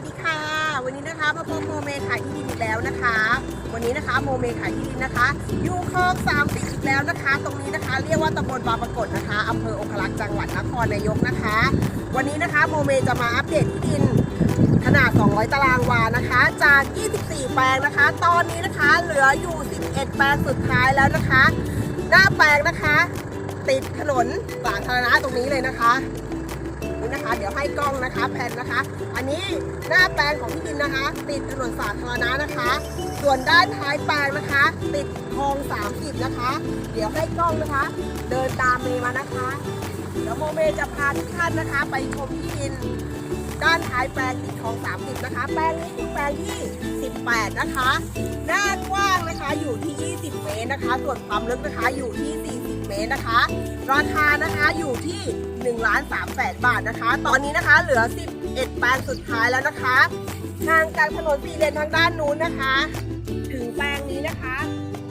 วัสดีค่ะ วันนี้นะคะมาพบโมเมขายที่ดินอีกแล้วนะคะ วันนี้นะคะโมเมขายที่ดินนะคะ อยู่คลองสามสิบอีกแล้วนะคะ ตรงนี้นะคะ เรียกว่าตำบลบางปรากฏนะคะอำเภอองคลักษ์จังหวัดนครนายกนะคะ วันนี้นะคะโมเมจะมาอัปเดตที่ดินขนาด 200 ตารางวานะคะ จาก 24 แปลงนะคะ ตอนนี้นะคะเหลืออยู่ 11 แปลงสุดท้ายแล้วนะคะ หน้าแปลงนะคะ ติดถนนสาธารณะตรงนี้เลยนะคะ ล้กล้องนะคะแผนนะคะ อันนี้หน้าแปลงของที่ดินนะคะ ติดถนนสาธารณะนะคะ ส่วนด้านท้ายแปลงนะคะ ติดคลอง30นะคะ เดี๋ยวให้กล้องนะคะ เดินตามเมย์มานะคะ เดี๋ยวโมเมจะพาทุกท่านนะคะ ไปชมที่ดิน ด้านท้ายแปลงติดคลอง 30 นะคะ แปลงนี้คือแปลงที่ 18 นะคะหน้ากว้างนะคะอยู่ที่ 20 เมตรนะคะ ส่วนความลึกนะคะอยู่ที่ 40 เมตรนะคะ ราคานะคะอยู่ที่1ล้าน3แสนบาทนะคะ ตอนนี้นะคะเหลือ 11 แปลงสุดท้ายแล้วนะคะห่างจากถนนสี่เลนทางด้านนู้นนะคะ ถึงแปลงนี้นะคะ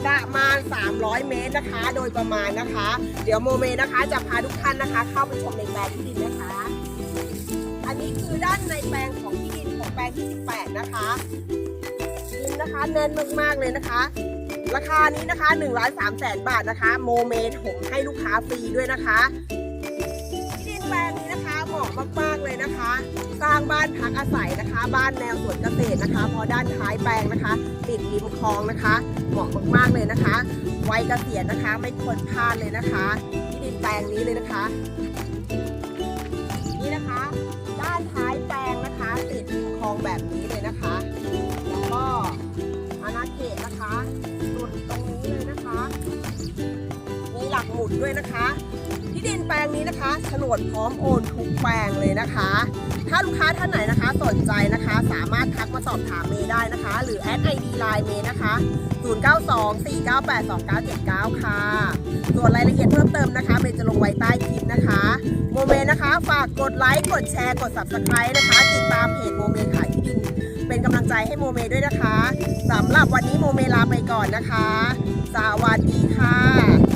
ประมาณ 300 เมตรนะคะ โดยประมาณนะคะ เดี๋ยวโมเมนะคะจะพาทุกท่านนะคะ เข้าไปชมในแปลงที่ดินนะคะ อันนี้คือด้านในแปลงของที่ดินของแปลงที่ 18 นะคะดินนะคะแน่นมากๆเลยนะคะ ราคานี้นะคะ1ล้าน3แสนบาทนะคะ โมเมถมให้ลูกค้าฟรีด้วยนะคะที่ดินแปลงนี้นะคะเหมาะมากๆเลยนะคะ สร้างบ้านพักอาศัยนะคะ บ้านแนวสวนเกษตรนะคะพราะด้านท้ายแปลงนะคะติดริมคลองนะคะ เหมาะมากๆเลยนะคะ ไวัยเกษียณนะคะไม่ควรพลาดเลยนะคะ ที่ดินแปลงนี้เลยนะคะ มุดด้วยนะคะ ที่ดินแปลงนี้นะคะโฉนดพร้อมโอนทุกแปลงเลยนะคะ ถ้าลูกค้าท่านไหนนะคะ สนใจนะคะ สามารถทักมาสอบถามเมย์ได้นะคะ หรือแอดไอดีไลน์เมย์นะคะ0924982979 ค่ะ ส่วนรายละเอียดเพิ่มเติมนะคะ เมย์จะลงไว้ใต้คลิปนะคะ โมเมนะคะ ฝากกดไลค์ กดแชร์ กด subscribe นะคะ ติดตามเพจโมเมขายที่ดิน เป็นกำลังใจให้โมเมด้วยนะคะ สำหรับวันนี้โมเมลาไปก่อนนะคะ สวัสดีค่ะ